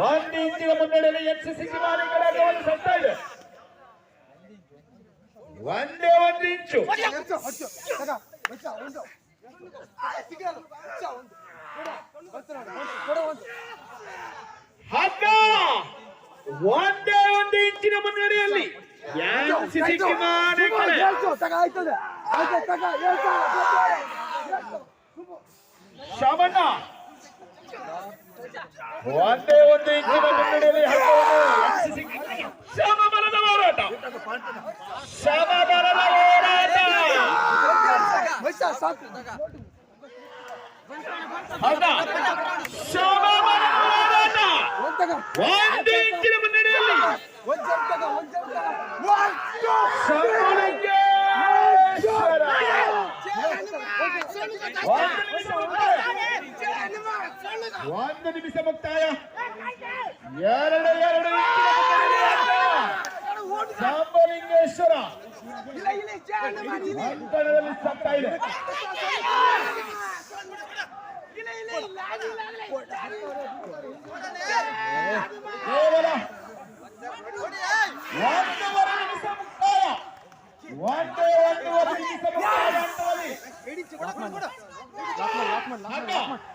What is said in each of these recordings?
ಒಂದು ಇಂಚಿನ ಮುನ್ನಡೆಯಲ್ಲಿ ಮಾಲಿಕರಾಗಿ ಒಂದು ಸತ್ತ ಇದೆ. ಒಂದೇ ಒಂದು ಇಂಚು. ಹಗ್ಗ! ಒಂದೇ ಒಂದು ಇಂಚಿನ ಮುನ್ನಡೆಯಲ್ಲಿ ಶಮನ ಒಂದೇ ಒಂದು ಇಂಚಿನ ಮುನ್ನಡೆಯಲ್ಲಿ ಹಗ್ಗವನ್ನು NCC ಸಮಬಲದ ಹೋರಾಟ ಸಮಬಲದ ಹೋರಾಟ ಹಗ್ಗ ಸಮಬಲದ ಹೋರಾಟ ಒಂದು ಇಂಚಿನ ಮುನ್ನಡೆಯಲ್ಲಿ ಶಂಭುಲಿಂಗೇಶ್ವರ ಒಂದು ನಿಮಿಷ ಮುಕ್ತಾಯ ಎರಡು ಎರಡು ಸಾಂಬಲಿಂಗೇಶ್ವರ ಅಂಕಣದಲ್ಲಿ ಸತ್ತ ಇದೆ ಕೇವಲ ಒಂದೂವರೆ ನಿಮಿಷ ಮುಕ್ತಾಯ ಒಂದೇ ಒಂದೂವರೆ ನಿಮಿಷ ಮುಕ್ತಾಯ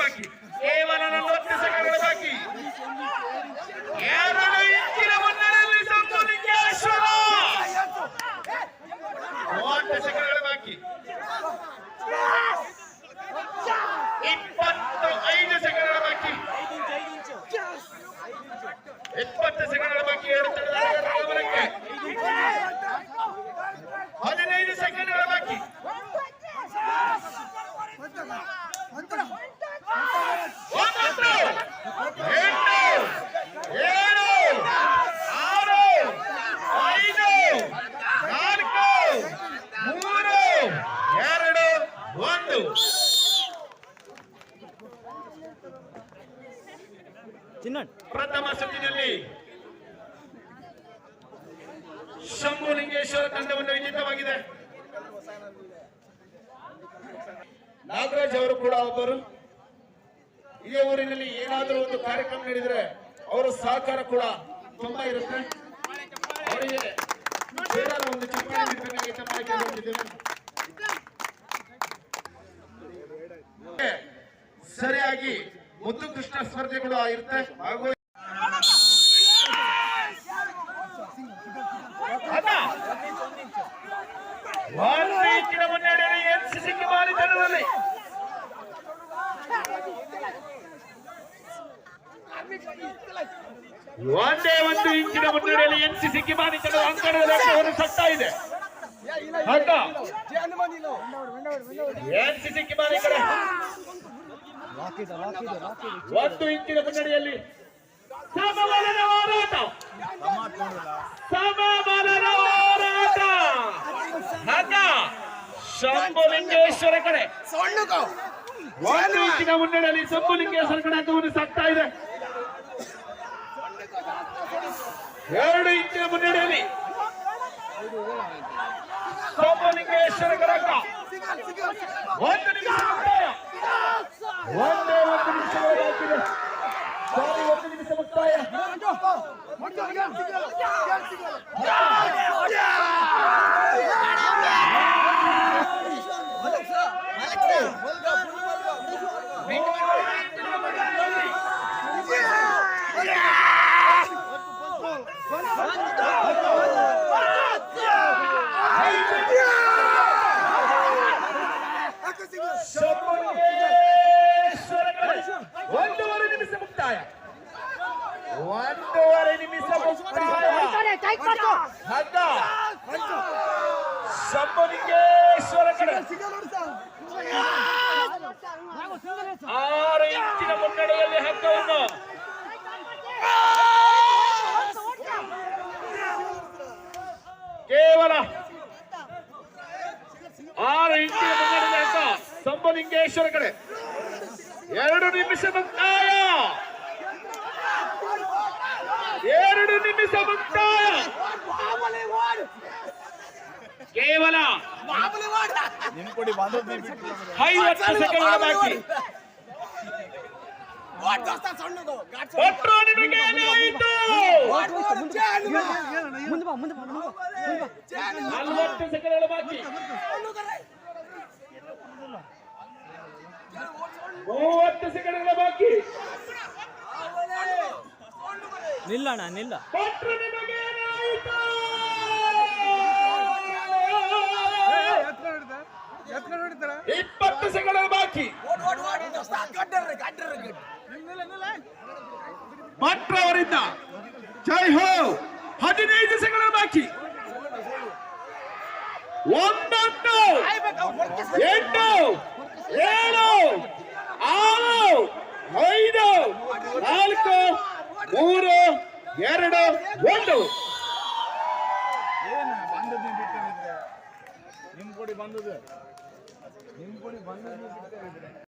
ಬಾಕಿ ಕೇವಲ ನಲವತ್ತು ಸೆಕೆಂಡ್ಗಳ ಬಾಕಿ ಎರಡು ಇಂಚಿನ ಮುನ್ನಡೆಯಲ್ಲಿ ಶಂಭುಲಿಂಗೇಶ್ವರ ಮೂವತ್ತು ಸೆಕೆಂಡ್ಗಳ ಬಾಕಿ ಇಪ್ಪತ್ತು ಐದು ಸೆಕೆಂಡ್ಗಳ ಬಾಕಿ ಇಪ್ಪತ್ತು ಸೆಕೆಂಡ್ಗಳ ಬಾಕಿ ಎರಡು ತಂಡದ ಗಮನಕ್ಕೆ ಹದಿನೈದು ಸೆಕೆಂಡ್ಗಳ ಬಾಕಿ ಒಂಬತ್ತು ಎಂಟು ಏಳು ಆರು ಐದು ನಾಲ್ಕು ಮೂರು ಎರಡು ಒಂದು ಚಿನ್ನಡ್ ಪ್ರಥಮ ಸುತ್ತಿನಲ್ಲಿ ಶಂಭುಲಿಂಗೇಶ್ವರ ತಂಡವನ್ನು ವಿಜೇತವಾಗಿದೆ. ನಾಗರಾಜ್ ಅವರು ಕೂಡ ಒಬ್ಬರು. ಇದೇ ಊರಿನಲ್ಲಿ ಏನಾದರೂ ಒಂದು ಕಾರ್ಯಕ್ರಮ ನಡೆದರೆ ಅವರ ಸಹಕಾರ ಕೂಡ ತುಂಬಾ ಇರುತ್ತೆ. ಅವರಿಗೆ ಒಂದು ಸರಿಯಾಗಿ ಮುದ್ದು ಕೃಷ್ಣ ಸ್ಪರ್ಧೆಗಳು ಇರುತ್ತೆ ಹಾಗೂ ಒಂದೇ ಒಂದು ಇಂಚಿನ ಮುನ್ನಡೆಯಲ್ಲಿ ಎನ್ ಸಿ ಎನ್ಸಿಸಿ ಕಿಮಾನಿತನ ಅಂಕಣದ ಸತ್ತ ಸತ್ತಾ ಇದೆ. ಎನ್ ಸಿ ಸಿಕ್ಕಿ ಮಾಡಿ ಕಡೆ. ಒಂದು ಇಂಚಿನ ಮುನ್ನಡೆಯಲ್ಲಿ ಸಮಬಲದ ಹೋರಾಟ. ಸಮಬಲದ ಹೋರಾಟ. ನನ್ನ ಶಂಭುಲಿಂಗೇಶ್ವರ ಕಡೆ. ಒಂದು ಇಂಚಿನ ಮುನ್ನಡೆಯಲ್ಲಿ ಶಂಭುಲಿಂಗೇಶ್ವರ ಕಡೆ ಹಗ್ಗವನ್ನು ಸಾಕ್ತಾ ಇದೆ. ಎರಡು ಇಂಚಿನ ಮುನ್ನಡೆಯಲ್ಲಿ. ಶಂಭುಲಿಂಗೇಶ್ವರ ಕಡೆ ಒಂದು ಒಂದು ವರೆ ನಿಮಿಷ ಮುಕ್ತಾಯ ಒಂದೂವರೆ ನಿಮಿಷ ಹಗ್ಗ ಸಂಬಲಿಂಗೇಶ್ವರ ಕಡೆ. ಆರು ಇಂಚಿನ ಮುನ್ನಡೆಯಲ್ಲಿ ಹಗ್ಗವನ್ನು ಕೇವಲ ಆರು ಇಂಚಿನ ಮುನ್ನಡೆಯಲ್ಲಿ ಹಗ್ಗ ಸಂಬಲಿಂಗೇಶ್ವರ ಕಡೆ. ಎರಡು ನಿಮಿಷ ಕಾಯ ಎರಡು ನಿಮಿಷ ಮುಕ್ತಾಯ. ಕೇವಲ ಐವತ್ತು ಸೆಕೆಂಡ್ ಬಾಕಿ. ನಲವತ್ತು ಸೆಕೆಂಡ್ಗಳ ಬಾಕಿ. ಮೂವತ್ತು ಸೆಕೆಂಡ್ ಬಾಕಿ. ನಿಲ್ಲಣ್ಣ ನಿಲ್ಲ. ಒಟ್ಟು ನಿಮಗೆ ಏನಾಯಿತು ಇಪ್ಪತ್ತು ಸೆಕೆಂಡ್ ಬಾಕಿ. ಭಟ್ರ ಅವರಿಂದ ಜೈ ಹೋ ಹದಿನೈದು ಸೆಕೆಂಡ್ ಬಾಕಿ. ಒಂಬತ್ತು ಎಂಟು ಏಳು ಆರು ಐದು ನಾಲ್ಕು ಮೂರು ಎರಡು ಒಂದು. ಏನು ಬಂದದ್ದು ನಿಮ್ ಕೊಡಿ ಬಂದದ್ದು. ನಿಮ್ ಕೊಡಿ ಬಂದದ್ದು